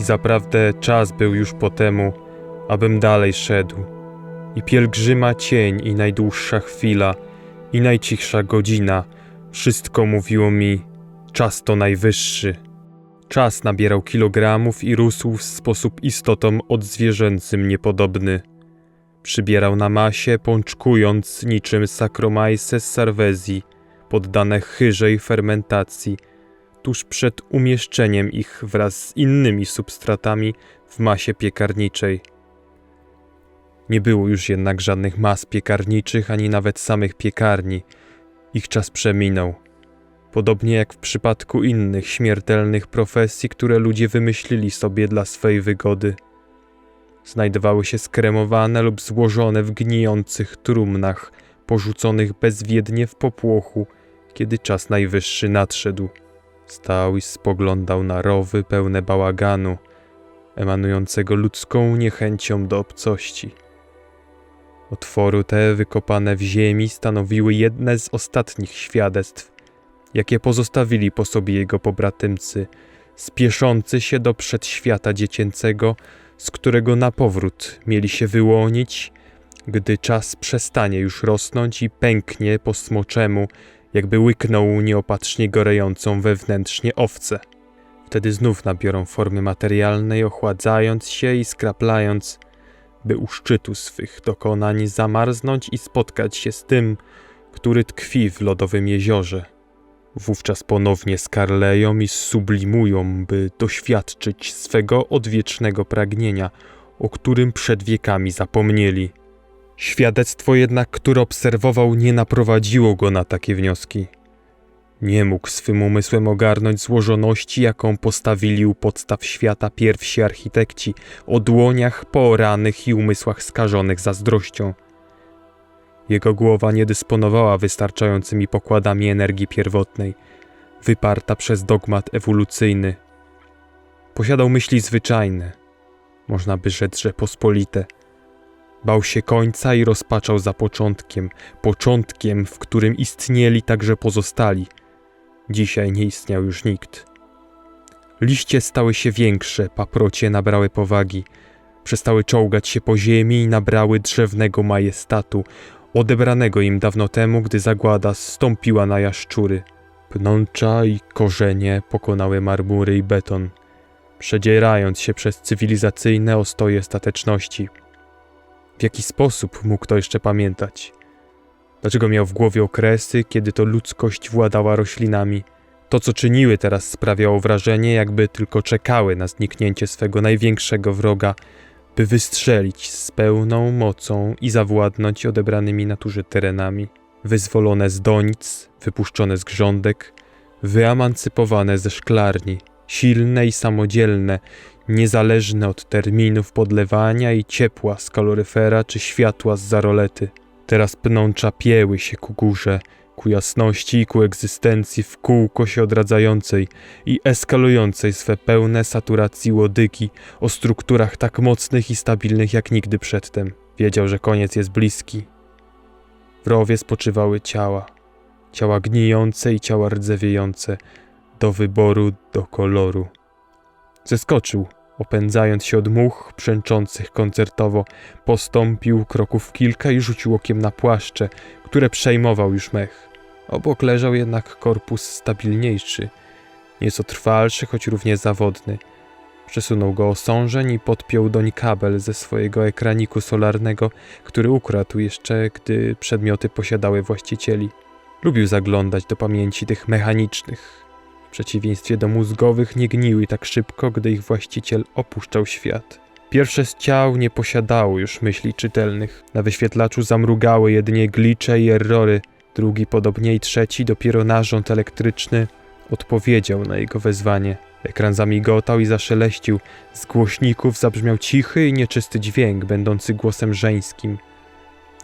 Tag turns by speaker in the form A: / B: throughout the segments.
A: I zaprawdę czas był już po temu, abym dalej szedł. I pielgrzyma cień, i najdłuższa chwila, i najcichsza godzina, wszystko mówiło mi, czas to najwyższy. Czas nabierał kilogramów i rósł w sposób istotom odzwierzęcym niepodobny. Przybierał na masie, pączkując niczym Saccharomyces cerevisiae, poddane chyżej fermentacji, tuż przed umieszczeniem ich wraz z innymi substratami w masie piekarniczej. Nie było już jednak żadnych mas piekarniczych, ani nawet samych piekarni. Ich czas przeminął. Podobnie jak w przypadku innych śmiertelnych profesji, które ludzie wymyślili sobie dla swej wygody. Znajdowały się skremowane lub złożone w gnijących trumnach, porzuconych bezwiednie w popłochu, kiedy czas najwyższy nadszedł. Stał i spoglądał na rowy pełne bałaganu, emanującego ludzką niechęcią do obcości. Otwory te wykopane w ziemi stanowiły jedne z ostatnich świadectw, jakie pozostawili po sobie jego pobratymcy, spieszący się do przedświata dziecięcego, z którego na powrót mieli się wyłonić, gdy czas przestanie już rosnąć i pęknie po smoczemu, jakby łyknął nieopatrznie gorejącą wewnętrznie owcę. Wtedy znów nabiorą formy materialnej, ochładzając się i skraplając, by u szczytu swych dokonań zamarznąć i spotkać się z tym, który tkwi w lodowym jeziorze. Wówczas ponownie skarleją i sublimują, by doświadczyć swego odwiecznego pragnienia, o którym przed wiekami zapomnieli. Świadectwo jednak, które obserwował, nie naprowadziło go na takie wnioski. Nie mógł swym umysłem ogarnąć złożoności, jaką postawili u podstaw świata pierwsi architekci o dłoniach pooranych i umysłach skażonych zazdrością. Jego głowa nie dysponowała wystarczającymi pokładami energii pierwotnej, wyparta przez dogmat ewolucyjny. Posiadał myśli zwyczajne, można by rzec, że pospolite. Bał się końca i rozpaczał za początkiem, początkiem, w którym istnieli także pozostali. Dzisiaj nie istniał już nikt. Liście stały się większe, paprocie nabrały powagi, przestały czołgać się po ziemi i nabrały drzewnego majestatu, odebranego im dawno temu, gdy zagłada stąpiła na jaszczury. Pnącza i korzenie pokonały marmury i beton, przedzierając się przez cywilizacyjne ostoje stateczności. W jaki sposób mógł to jeszcze pamiętać? Dlaczego miał w głowie okresy, kiedy to ludzkość władała roślinami? To, co czyniły teraz, sprawiało wrażenie, jakby tylko czekały na zniknięcie swego największego wroga, by wystrzelić z pełną mocą i zawładnąć odebranymi naturze terenami. Wyzwolone z donic, wypuszczone z grządek, wyemancypowane ze szklarni, silne i samodzielne, niezależne od terminów podlewania i ciepła z kaloryfera czy światła z zarolety. Teraz pnącza pieły się ku górze, ku jasności i ku egzystencji w kółko się odradzającej i eskalującej swe pełne saturacji łodygi o strukturach tak mocnych i stabilnych jak nigdy przedtem. Wiedział, że koniec jest bliski. W rowie spoczywały ciała. Ciała gnijące i ciała rdzewiejące, do wyboru, do koloru. Zeskoczył, opędzając się od much brzęczących koncertowo, postąpił kroków kilka i rzucił okiem na płaszcze, które przejmował już mech. Obok leżał jednak korpus stabilniejszy, nieco trwalszy, choć równie zawodny. Przesunął go osążeń i podpiął doń kabel ze swojego ekraniku solarnego, który ukradł jeszcze, gdy przedmioty posiadały właścicieli. Lubił zaglądać do pamięci tych mechanicznych. W przeciwieństwie do mózgowych nie gniły tak szybko, gdy ich właściciel opuszczał świat. Pierwsze z ciał nie posiadało już myśli czytelnych. Na wyświetlaczu zamrugały jedynie glicze i errory. Drugi, podobnie i trzeci, dopiero narząd elektryczny odpowiedział na jego wezwanie. Ekran zamigotał i zaszeleścił. Z głośników zabrzmiał cichy i nieczysty dźwięk, będący głosem żeńskim.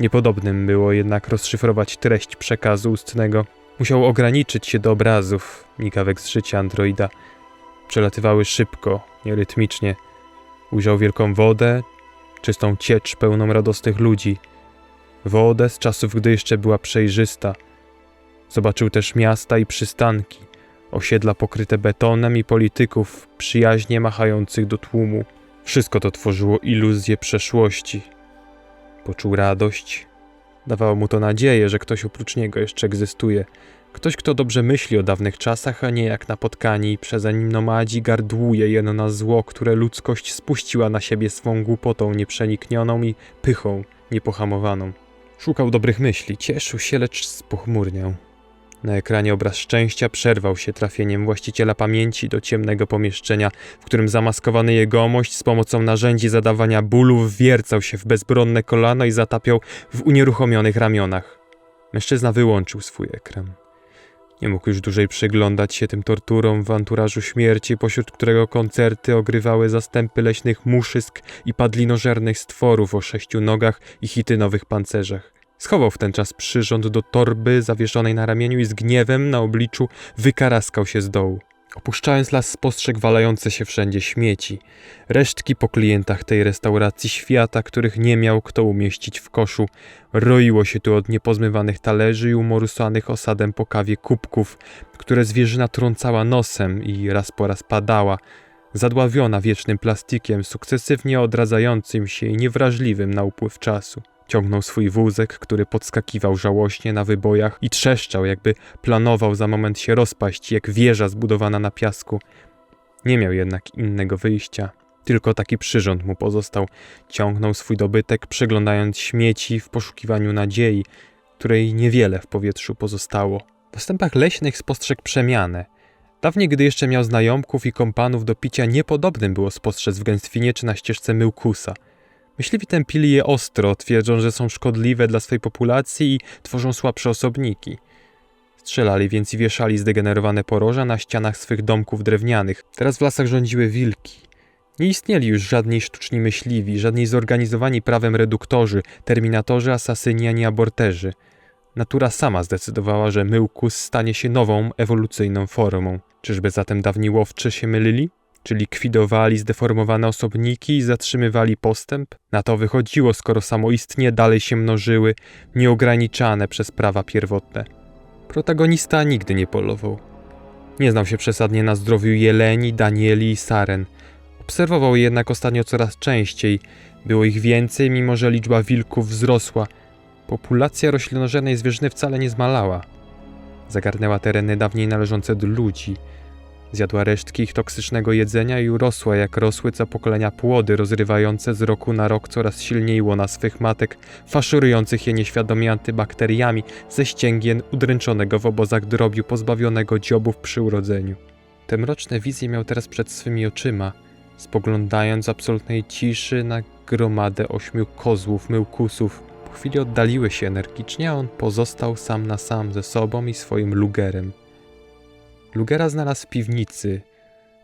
A: Niepodobnym było jednak rozszyfrować treść przekazu ustnego. Musiał ograniczyć się do obrazów, migawek z życia androida. Przelatywały szybko, nierytmicznie. Ujrzał wielką wodę, czystą ciecz pełną radosnych ludzi. Wodę z czasów, gdy jeszcze była przejrzysta. Zobaczył też miasta i przystanki, osiedla pokryte betonem i polityków przyjaźnie machających do tłumu. Wszystko to tworzyło iluzję przeszłości. Poczuł radość. Dawało mu to nadzieję, że ktoś oprócz niego jeszcze egzystuje. Ktoś, kto dobrze myśli o dawnych czasach, a nie jak napotkani przeze nim nomadzi gardłuje jeno na zło, które ludzkość spuściła na siebie swą głupotą nieprzeniknioną i pychą niepohamowaną. Szukał dobrych myśli, cieszył się, lecz spochmurniał. Na ekranie obraz szczęścia przerwał się trafieniem właściciela pamięci do ciemnego pomieszczenia, w którym zamaskowany jegomość z pomocą narzędzi zadawania bólu wwiercał się w bezbronne kolano i zatapiał w unieruchomionych ramionach. Mężczyzna wyłączył swój ekran. Nie mógł już dłużej przyglądać się tym torturom w anturażu śmierci, pośród którego koncerty ogrywały zastępy leśnych muszysk i padlinożernych stworów o sześciu nogach i chitynowych pancerzach. Schował w ten czas przyrząd do torby zawieszonej na ramieniu i z gniewem na obliczu wykaraskał się z dołu. Opuszczając las spostrzegł walające się wszędzie śmieci. Resztki po klientach tej restauracji świata, których nie miał kto umieścić w koszu. Roiło się tu od niepozmywanych talerzy i umorusanych osadem po kawie kubków, które zwierzyna trącała nosem i raz po raz padała, zadławiona wiecznym plastikiem, sukcesywnie odradzającym się i niewrażliwym na upływ czasu. Ciągnął swój wózek, który podskakiwał żałośnie na wybojach i trzeszczał, jakby planował za moment się rozpaść, jak wieża zbudowana na piasku. Nie miał jednak innego wyjścia. Tylko taki przyrząd mu pozostał. Ciągnął swój dobytek, przeglądając śmieci w poszukiwaniu nadziei, której niewiele w powietrzu pozostało. W stępach leśnych spostrzegł przemianę. Dawniej, gdy jeszcze miał znajomków i kompanów do picia, niepodobnym było spostrzec w gęstwinie czy na ścieżce myłkusa – Myśliwi tępili je ostro, twierdzą, że są szkodliwe dla swej populacji i tworzą słabsze osobniki. Strzelali więc i wieszali zdegenerowane poroża na ścianach swych domków drewnianych. Teraz w lasach rządziły wilki. Nie istnieli już żadni sztuczni myśliwi, żadni zorganizowani prawem reduktorzy, terminatorzy, asasyni ani aborterzy. Natura sama zdecydowała, że myłkus stanie się nową, ewolucyjną formą. Czyżby zatem dawni łowczy się mylili? Czy likwidowali zdeformowane osobniki i zatrzymywali postęp? Na to wychodziło, skoro samoistnie dalej się mnożyły, nieograniczane przez prawa pierwotne. Protagonista nigdy nie polował. Nie znał się przesadnie na zdrowiu jeleni, danieli i saren. Obserwował je jednak ostatnio coraz częściej. Było ich więcej, mimo że liczba wilków wzrosła. Populacja roślinożernej zwierzyny wcale nie zmalała. Zagarnęła tereny dawniej należące do ludzi – Zjadła resztki ich toksycznego jedzenia i urosła jak rosły co pokolenia płody, rozrywające z roku na rok coraz silniej łona swych matek, faszerujących je nieświadomie antybakteriami ze ścięgien udręczonego w obozach drobiu pozbawionego dziobów przy urodzeniu. Te mroczne wizje miał teraz przed swymi oczyma, spoglądając w absolutnej ciszy na gromadę ośmiu kozłów, myłkusów. Po chwili oddaliły się energicznie, a on pozostał sam na sam ze sobą i swoim lugerem. Lugera znalazł w piwnicy,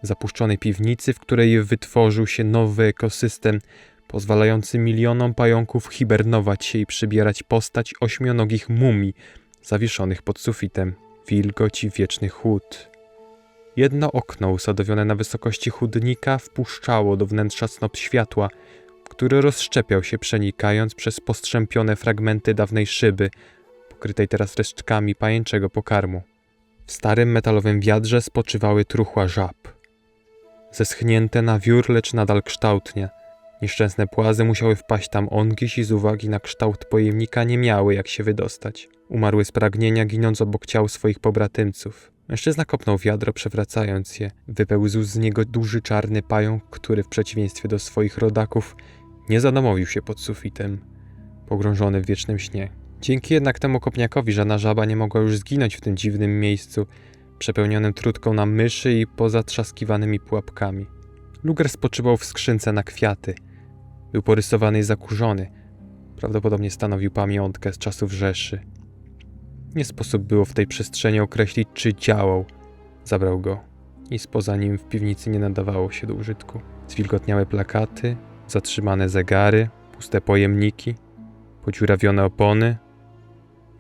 A: zapuszczonej piwnicy, w której wytworzył się nowy ekosystem, pozwalający milionom pająków hibernować się i przybierać postać ośmionogich mumii zawieszonych pod sufitem, wilgoć i wieczny chłód. Jedno okno usadowione na wysokości chudnika wpuszczało do wnętrza snop światła, który rozszczepiał się przenikając przez postrzępione fragmenty dawnej szyby, pokrytej teraz resztkami pajęczego pokarmu. W starym metalowym wiadrze spoczywały truchła żab. Zeschnięte na wiór, lecz nadal kształtnie. Nieszczęsne płazy musiały wpaść tam ongiś i z uwagi na kształt pojemnika nie miały jak się wydostać. Umarły z pragnienia, ginąc obok ciał swoich pobratymców. Mężczyzna kopnął wiadro, przewracając je. Wypełzł z niego duży czarny pająk, który w przeciwieństwie do swoich rodaków nie zadomowił się pod sufitem, pogrążony w wiecznym śnie. Dzięki jednak temu kopniakowi żadna żaba nie mogła już zginąć w tym dziwnym miejscu, przepełnionym trutką na myszy i pozatrzaskiwanymi pułapkami. Luger spoczywał w skrzynce na kwiaty. Był porysowany i zakurzony. Prawdopodobnie stanowił pamiątkę z czasów Rzeszy. Nie sposób było w tej przestrzeni określić, czy działał. Zabrał go. Nic poza nim w piwnicy nie nadawało się do użytku. Zwilgotniałe plakaty, zatrzymane zegary, puste pojemniki, podziurawione opony,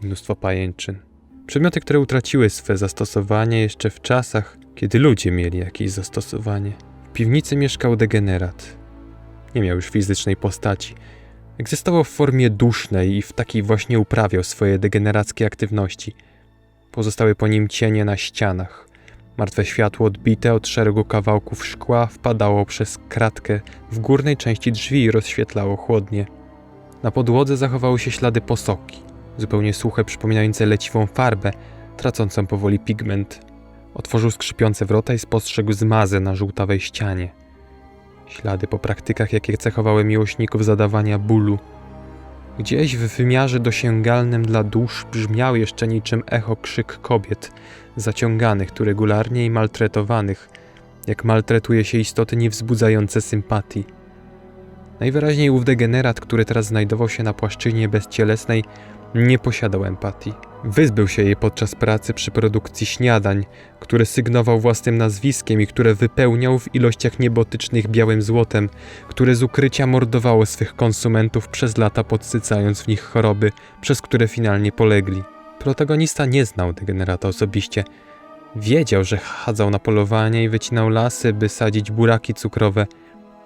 A: mnóstwo pajęczyn. Przedmioty, które utraciły swe zastosowanie jeszcze w czasach, kiedy ludzie mieli jakieś zastosowanie. W piwnicy mieszkał degenerat. Nie miał już fizycznej postaci. Egzystował w formie dusznej i w takiej właśnie uprawiał swoje degenerackie aktywności. Pozostały po nim cienie na ścianach. Martwe światło odbite od szeregu kawałków szkła wpadało przez kratkę w górnej części drzwi i rozświetlało chłodnie. Na podłodze zachowały się ślady posoki, zupełnie suche, przypominające leciwą farbę, tracącą powoli pigment. Otworzył skrzypiące wrota i spostrzegł zmazę na żółtawej ścianie. Ślady po praktykach, jakie cechowały miłośników zadawania bólu. Gdzieś w wymiarze dosięgalnym dla dusz brzmiał jeszcze niczym echo krzyk kobiet, zaciąganych tu regularnie i maltretowanych, jak maltretuje się istoty niewzbudzające sympatii. Najwyraźniej ów degenerat, który teraz znajdował się na płaszczyźnie bezcielesnej, nie posiadał empatii. Wyzbył się jej podczas pracy przy produkcji śniadań, które sygnował własnym nazwiskiem i które wypełniał w ilościach niebotycznych białym złotem, które z ukrycia mordowało swych konsumentów przez lata podsycając w nich choroby, przez które finalnie polegli. Protagonista nie znał degenerata osobiście. Wiedział, że chadzał na polowanie i wycinał lasy, by sadzić buraki cukrowe.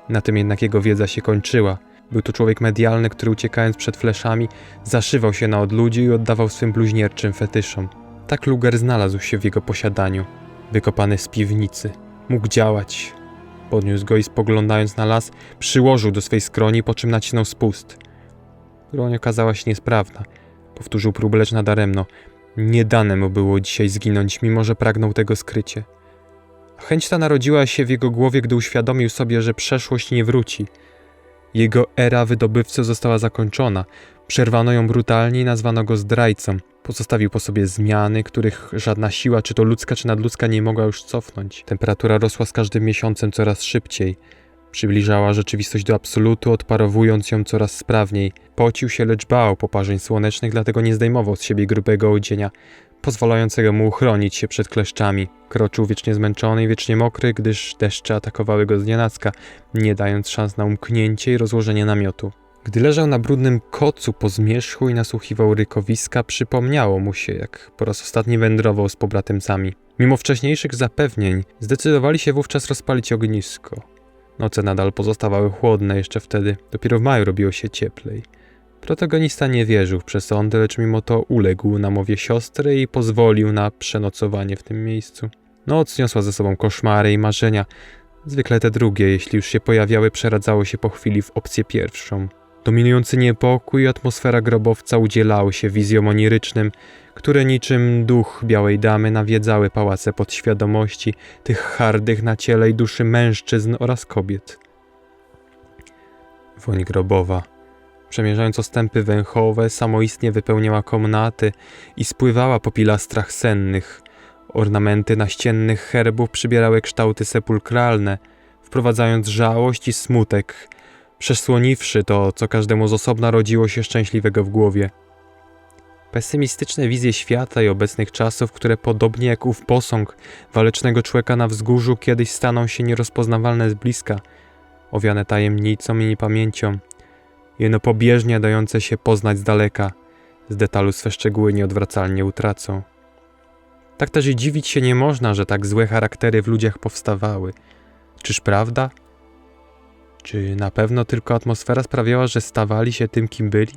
A: Na tym jednak jego wiedza się kończyła. Był to człowiek medialny, który uciekając przed fleszami, zaszywał się na odludziu i oddawał swym bluźnierczym fetyszom. Tak Luger znalazł się w jego posiadaniu, wykopany z piwnicy. Mógł działać. Podniósł go i spoglądając na las, przyłożył do swej skroni, po czym nacisnął spust. Broń okazała się niesprawna. Powtórzył próbę, lecz nadaremno. Nie dane mu było dzisiaj zginąć, mimo że pragnął tego skrycie. Chęć ta narodziła się w jego głowie, gdy uświadomił sobie, że przeszłość nie wróci. Jego era wydobywcy została zakończona. Przerwano ją brutalnie i nazwano go zdrajcą. Pozostawił po sobie zmiany, których żadna siła, czy to ludzka, czy nadludzka, nie mogła już cofnąć. Temperatura rosła z każdym miesiącem coraz szybciej. Przybliżała rzeczywistość do absolutu, odparowując ją coraz sprawniej. Pocił się, lecz bał poparzeń słonecznych, dlatego nie zdejmował z siebie grubego odzienia, pozwalającego mu uchronić się przed kleszczami. Kroczył wiecznie zmęczony i wiecznie mokry, gdyż deszcze atakowały go z nienacka, nie dając szans na umknięcie i rozłożenie namiotu. Gdy leżał na brudnym kocu po zmierzchu i nasłuchiwał rykowiska, przypomniało mu się, jak po raz ostatni wędrował z pobratymcami. Mimo wcześniejszych zapewnień, zdecydowali się wówczas rozpalić ognisko. Noce nadal pozostawały chłodne jeszcze wtedy, dopiero w maju robiło się cieplej. Protagonista nie wierzył w przesądy, lecz mimo to uległ na mowie siostry i pozwolił na przenocowanie w tym miejscu. Noc niosła ze sobą koszmary i marzenia. Zwykle te drugie, jeśli już się pojawiały, przeradzały się po chwili w opcję pierwszą. Dominujący niepokój i atmosfera grobowca udzielały się wizjom onirycznym, które niczym duch białej damy nawiedzały pałace podświadomości tych hardych na ciele i duszy mężczyzn oraz kobiet. Woń grobowa, przemierzając ostępy węchowe, samoistnie wypełniała komnaty i spływała po pilastrach sennych. Ornamenty naściennych herbów przybierały kształty sepulkralne, wprowadzając żałość i smutek, przesłoniwszy to, co każdemu z osobna rodziło się szczęśliwego w głowie. Pesymistyczne wizje świata i obecnych czasów, które podobnie jak ów posąg walecznego człowieka na wzgórzu kiedyś staną się nierozpoznawalne z bliska, owiane tajemnicą i niepamięcią, jeno pobieżnie dające się poznać z daleka, z detalu swe szczegóły nieodwracalnie utracą. Tak też i dziwić się nie można, że tak złe charaktery w ludziach powstawały. Czyż prawda? Czy na pewno tylko atmosfera sprawiała, że stawali się tym, kim byli?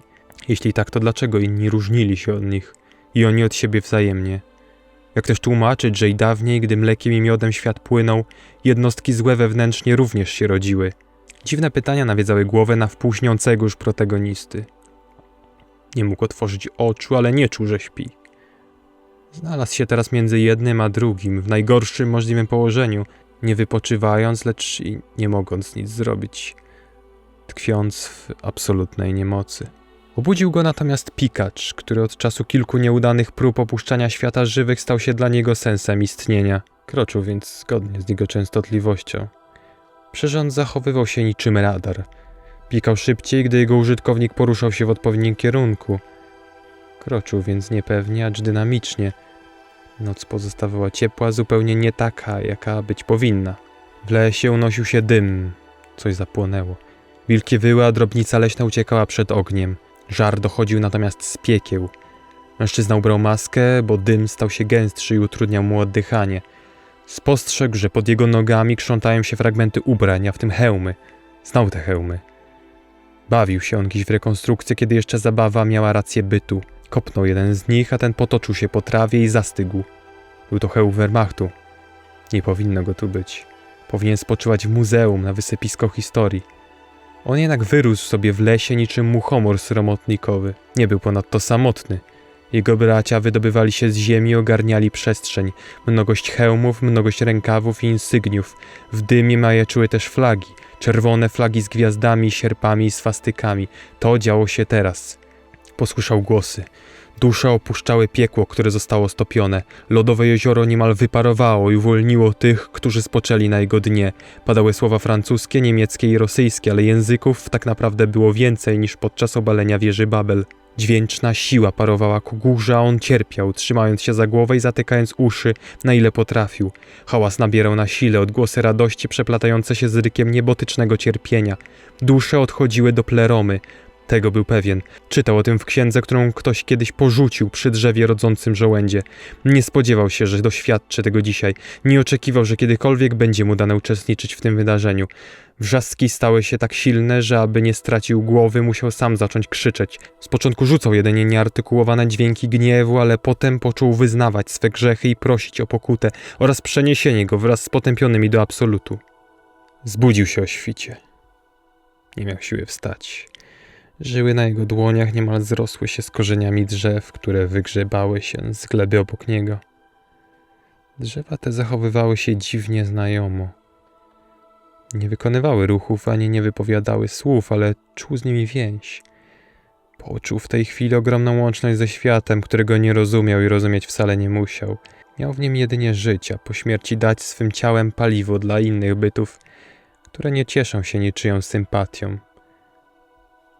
A: Jeśli tak, to dlaczego inni różnili się od nich i oni od siebie wzajemnie? Jak też tłumaczyć, że i dawniej, gdy mlekiem i miodem świat płynął, jednostki złe wewnętrznie również się rodziły? Dziwne pytania nawiedzały głowę na wpóźniącego już protagonisty. Nie mógł otworzyć oczu, ale nie czuł, że śpi. Znalazł się teraz między jednym a drugim, w najgorszym możliwym położeniu, nie wypoczywając, lecz i nie mogąc nic zrobić, tkwiąc w absolutnej niemocy. Obudził go natomiast pikacz, który od czasu kilku nieudanych prób opuszczania świata żywych stał się dla niego sensem istnienia. Kroczył więc zgodnie z jego częstotliwością. Przyrząd zachowywał się niczym radar. Pikał szybciej, gdy jego użytkownik poruszał się w odpowiednim kierunku. Kroczył więc niepewnie, acz dynamicznie. Noc pozostawała ciepła, zupełnie nie taka, jaka być powinna. W lesie unosił się dym. Coś zapłonęło. Wilkie wyły, a drobnica leśna uciekała przed ogniem. Żar dochodził natomiast z piekieł. Mężczyzna ubrał maskę, bo dym stał się gęstszy i utrudniał mu oddychanie. Spostrzegł, że pod jego nogami krzątają się fragmenty ubrań, a w tym hełmy. Znał te hełmy. Bawił się on dziś w rekonstrukcję, kiedy jeszcze zabawa miała rację bytu. Kopnął jeden z nich, a ten potoczył się po trawie i zastygł. Był to hełm Wehrmachtu. Nie powinno go tu być. Powinien spoczywać w muzeum na wysypisko historii. On jednak wyrósł sobie w lesie niczym muchomor sromotnikowy. Nie był ponadto samotny. Jego bracia wydobywali się z ziemi ogarniali przestrzeń. Mnogość hełmów, mnogość rękawów i insygniów. W dymie majaczyły też flagi. Czerwone flagi z gwiazdami, sierpami i swastykami. To działo się teraz. Posłyszał głosy. Dusze opuszczały piekło, które zostało stopione. Lodowe jezioro niemal wyparowało i uwolniło tych, którzy spoczęli na jego dnie. Padały słowa francuskie, niemieckie i rosyjskie, ale języków tak naprawdę było więcej niż podczas obalenia wieży Babel. Dźwięczna siła parowała ku górze, a on cierpiał, trzymając się za głowę i zatykając uszy, na ile potrafił. Hałas nabierał na sile, odgłosy radości przeplatające się z rykiem niebotycznego cierpienia. Dusze odchodziły do pleromy. Tego był pewien. Czytał o tym w księdze, którą ktoś kiedyś porzucił przy drzewie rodzącym żołędzie. Nie spodziewał się, że doświadczy tego dzisiaj. Nie oczekiwał, że kiedykolwiek będzie mu dane uczestniczyć w tym wydarzeniu. Wrzaski stały się tak silne, że aby nie stracił głowy, musiał sam zacząć krzyczeć. Z początku rzucał jedynie nieartykułowane dźwięki gniewu, ale potem począł wyznawać swe grzechy i prosić o pokutę oraz przeniesienie go wraz z potępionymi do absolutu. Zbudził się o świcie. Nie miał siły wstać. Żyły na jego dłoniach niemal zrosły się z korzeniami drzew, które wygrzebały się z gleby obok niego. Drzewa te zachowywały się dziwnie znajomo. Nie wykonywały ruchów ani nie wypowiadały słów, ale czuł z nimi więź. Poczuł w tej chwili ogromną łączność ze światem, którego nie rozumiał i rozumieć wcale nie musiał. Miał w nim jedynie żyć, a po śmierci dać swym ciałem paliwo dla innych bytów, które nie cieszą się niczyją sympatią.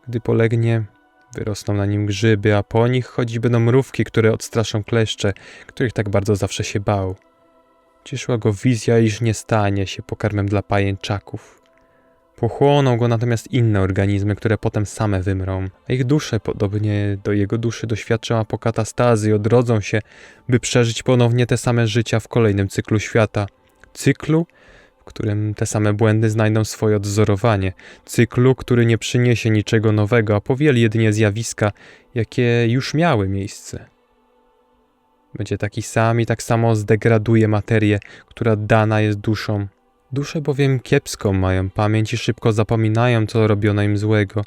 A: Gdy polegnie, wyrosną na nim grzyby, a po nich chodzić będą mrówki, które odstraszą kleszcze, których tak bardzo zawsze się bał. Cieszyła go wizja, iż nie stanie się pokarmem dla pajęczaków. Pochłoną go natomiast inne organizmy, które potem same wymrą, a ich dusze, podobnie do jego duszy, doświadczą apokatastazy i odrodzą się, by przeżyć ponownie te same życia w kolejnym cyklu świata. Cyklu, którym te same błędy znajdą swoje odzorowanie. Cyklu, który nie przyniesie niczego nowego, a powieli jedynie zjawiska, jakie już miały miejsce. Będzie taki sam i tak samo zdegraduje materię, która dana jest duszą. Dusze bowiem kiepską mają pamięć i szybko zapominają, co robiono im złego,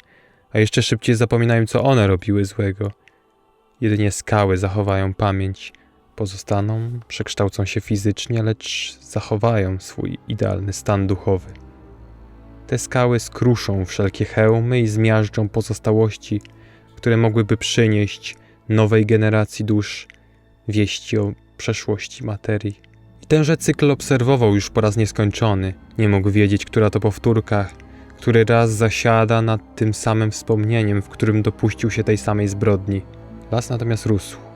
A: a jeszcze szybciej zapominają, co one robiły złego. Jedynie skały zachowają pamięć, pozostaną, przekształcą się fizycznie, lecz zachowają swój idealny stan duchowy. Te skały skruszą wszelkie hełmy i zmiażdżą pozostałości, które mogłyby przynieść nowej generacji dusz wieści o przeszłości materii. I tenże cykl obserwował już po raz nieskończony. Nie mógł wiedzieć, która to powtórka, który raz zasiada nad tym samym wspomnieniem, w którym dopuścił się tej samej zbrodni. Las natomiast rósł.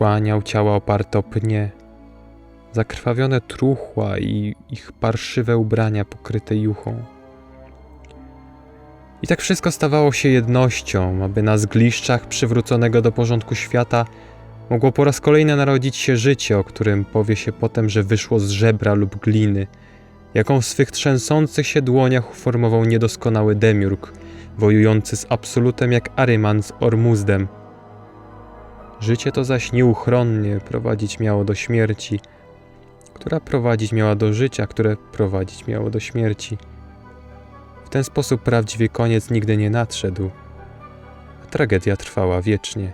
A: Wchłaniał ciała oparte o pnie, zakrwawione truchła i ich parszywe ubrania pokryte juchą. I tak wszystko stawało się jednością, aby na zgliszczach przywróconego do porządku świata mogło po raz kolejny narodzić się życie, o którym powie się potem, że wyszło z żebra lub gliny, jaką w swych trzęsących się dłoniach uformował niedoskonały demiurg, wojujący z absolutem jak Aryman z Ormuzdem. Życie to zaś nieuchronnie prowadzić miało do śmierci, która prowadzić miała do życia, które prowadzić miało do śmierci. W ten sposób prawdziwy koniec nigdy nie nadszedł, a tragedia trwała wiecznie.